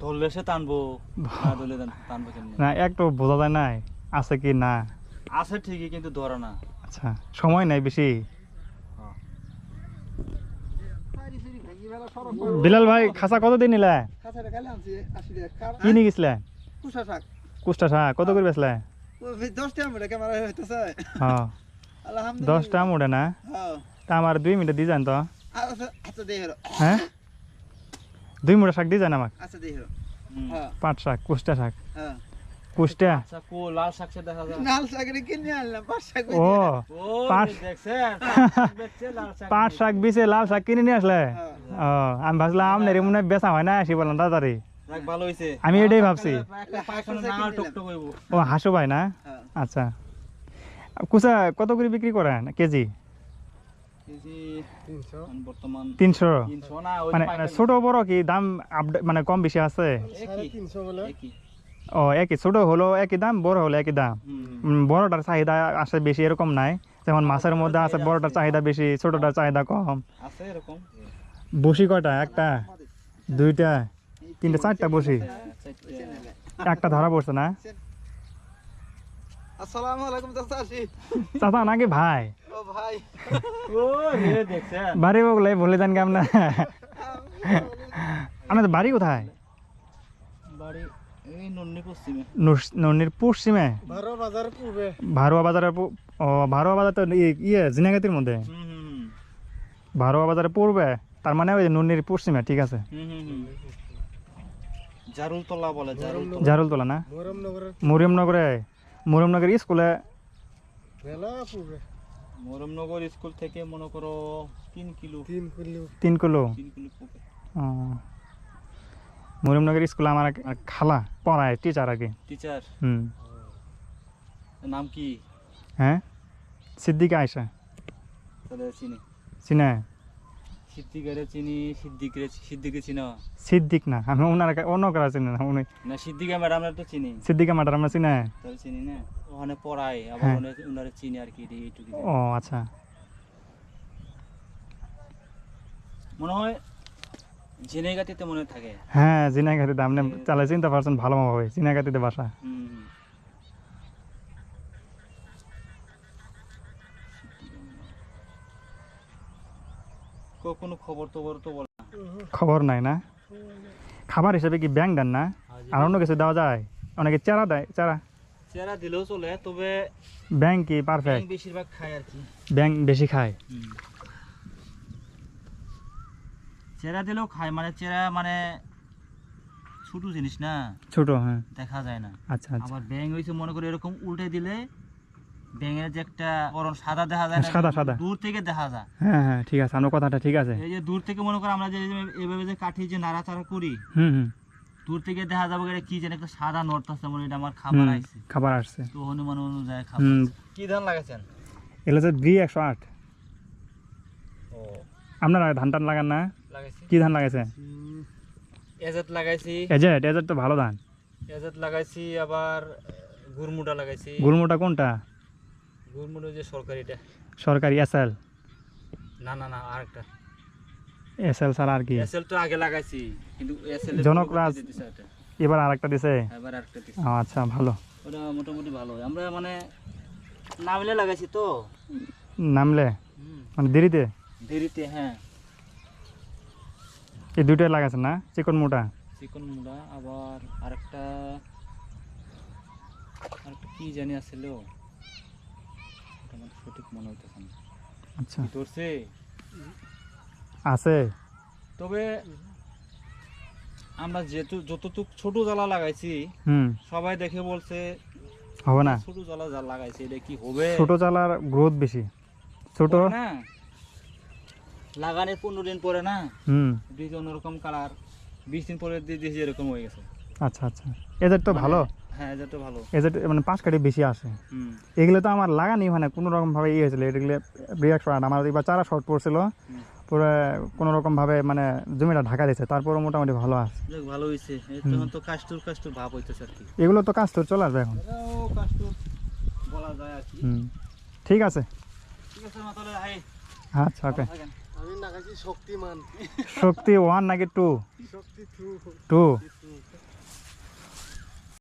ধরলে সে টানবো না ধরলে টান- টানবো কেমনি? না একটু বোঝা যায় নাই আছে কি না? আছে ঠিকই কিন্তু ধরে না। আচ্ছা সময় নাই বেশি। বিলাল ভাই খাসা কত দিন নিলে? কি নিয়ে গেছিলে? কুষ্টা শাক কত করে বেচলে? দশ টাকা মেরে ক্যামেরা হইতেছে। হ্যাঁ। দশটা মোটে না? হ্যাঁ। তা আমার দুই মিনিট দিয়ে যান তো। আচ্ছা আচ্ছা হ্যাঁ? দুই মুঠা শাক দিয়ে যান আমাকে? আচ্ছা। হ্যাঁ। পাট শাক কুষ্টা শাক। হ্যাঁ। কুষ্টা? আচ্ছা কো লাল শাক সে দেখা যায়। নাল শাকের কিনে আনলাম পাঁচ শাক ও ও পাঁচ- দেখছেন শাক পাট বিছে লাল শাক কিনে নিয়ে আসলে? হ্যাঁ। ও আমি ভাবছিলাম আপনার মনে বেচা হয় না আসি বললাম তাড়াতাড়ি। যাক, ভালো হইছে। আমি এটাই ভাবছি। ও হাসু ভাই না? আচ্ছা। কুচা কত করে বিক্রি করেন কেজি? তিনশো। মানে পায়খানা- ছোট বড় কি? দাম মানে কম বেশি আছে? ও একই। ছোট হলো একই দাম বড় হলো একই দাম? বড়টার চাহিদা আসে বেশি এরকম নাই। যেমন মাছের মধ্যে আছে বড়টার চাহিদা বেশি ছোটটার চাহিদা কম। বসি কয়টা? একটা দুইটা তিনটা চারটা বসি? চারটে। একটা ধরা পড়ছে না? আসসালামু আলাইকুম চাচা আসি। চাচা নাকি ভাই? ও ভাই। ও রে দেখছেন? বাড়ি বলে বলে দেন কেমন আপনাদের বাড়ি কোথায়? বাড়ি নন্দির পশ্চিমে। বাজার ভারোয়া বাজারের ও ভারোয়া বাজার তো ইয়ে জিনাগাতির মধ্যে? হুম হুম হুম। ভারোয়া বাজারে পড়বে তার মানে ওই নন্দির পশ্চিমে ঠিক আছে? বলে জারুলতলা। না? মরিয়মনগরে মরিয়মনগর স্কুলে? মরমনগর স্কুল থেকে মনে করো তিন কিলো। তিন কিলো। মরিয়মনগর স্কুলে আমার খালা পড়ায় টিচার আগে। টিচার হুম। নাম কি? হ্যাঁ? সিদ্দিকা আয়সা তাহলে চিনি। চিনে? সিদ্দিকারে চিনি সিদ্দিকরে সিদ্দিকে চিনো? সিদ্দিক না আমি ওনার অন্য কারা চিনি না উনি না সিদ্দিকা ম্যাডামরা তো চিনি। সিদ্দিকা ম্যাডাম আমরা চিনে। তাহলে চিনি না? ওখানে পড়ায় আবার। ওনারে ওনারে চিনি আর কি এইটুকু ও আচ্ছা। মনে হয় মনে থাকে। হ্যাঁ জিনাগাতিতে আপনি তাহলে চিন্তা পারছেন ভালোভাবে জিনাগাতিতে বাসা হুম। কোনো খবর টবর তো বলে না খবর নাই না? খাবার হিসেবে কি ব্যাং দেন না? আর অন্য কিছু দেওয়া যায়? অনেকে চারা দেয় চারা। দিলেও চলে তবে ব্যাং কি পারফেক্ট বেশিরভাগ খায় আর কি। ব্যাং বেশি খায়? চেরা দিলেও খায় মানে চেরা মানে ছোট জিনিস না? ছোট হ্যাঁ। দেখা যায় না। আচ্ছা আচ্ছা। আবার ব্যাঙ হয়েছে মনে করে এরকম উল্টে দিলে ব্যাঙের যে একটা সাদা দেখা যায় সাদা, সাদা। দূর থেকে দেখা যায়। হ্যাঁ হ্যাঁ ঠিক আছে আপনার কথাটা ঠিক আছে। এই যে দূর থেকে মনে করো আমরা যে যে- এইভাবে যে কাঠি যে নাড়াচাড়া করি হুম হুম। দূর থেকে দেখা যাবে এটা কি যেন একটা সাদা নড়তাছে মনে এটা আমার খাবার আইছে। খাবার আসছে। তো হনুমান অনুযায়ী খাবার কি ধান লাগাইছেন? এগুলো হচ্ছে বি একশো আট। আপনারা ধান টান লাগান না? লাগাইছি। কি ধান লাগাইছে? এজাত লাগাইছি। এজেট এজেট তো ভালো ধান। এজাত লাগাইছি আবার গুরমুটা লাগাইছি। গুলমোটা কোনটা? গুরমুটা যে সরকারিটা সরকারি এসএল? না না না আরেকটা এসএল ছাড়া আর কি? এসএল তো আগে লাগাইছি কিন্তু এসএল জনকরাজ। এবার আরেকটা দিছে? এবার আরেকটা দিছি। ও, আচ্ছা ভালো। ওটা মোটামুটি ভালো। আমরা মানে নামলে লাগাইছি তো। নামলে? হুম। মানে দেরিতে? দেরিতে হ্যাঁ। এই দুইটাই লাগাইছে না? চিকন মোটা চিকন মুড়া আবার আরেকটা আরেকটা কি জানি আসছিল ওটা আমার সঠিক মনে হইতেছে না। আচ্ছা। ধরছে? আছে। তবে আমরা যেহেতু যতটুক ছোট জ্বালা লাগাইছি সবাই দেখে বলছে হবে না। ছোট জ্বালা যা লাগাইছে এটা কি হবে? ছোট চালার গ্রোথ বেশি। ছোট। না? লাগানোর পনেরো দিন পরে না? হুম। বীজ অন্যরকম কালার বিশ দিন পরে দিয়ে এরকম হয়ে গেছে। আচ্ছা আচ্ছা। এদের তো ভালো? হ্যাঁ তো ভালো। এদের মানে পাঁচ কাঠি বেশি আসে। এগুলো তো আমার লাগানি মানে কোনো রকম ভাবে ইয়ে হয়েছিল। এগুলো আমার এবার চারা শর্ট পড়ছিল। হুম। পুরো কোনো রকম ভাবে মানে জমিটা ঢাকা দিয়েছে। তারপরে মোটামুটি ভালো আছে। ভালো হয়েছে। তখন তো কাস্টুর কাস্টুর ভাব হইতেছে আর কি। এগুলো তো চলে আসবে এখন। কাস্টুর বলা যায় আর কি। ঠিক আছে। ঠিক আছে তাহলে হাই আচ্ছা ওকে। আমি লাগাইছি শক্তিমান। শক্তি ওয়ান নাকি টু শক্তি টু টু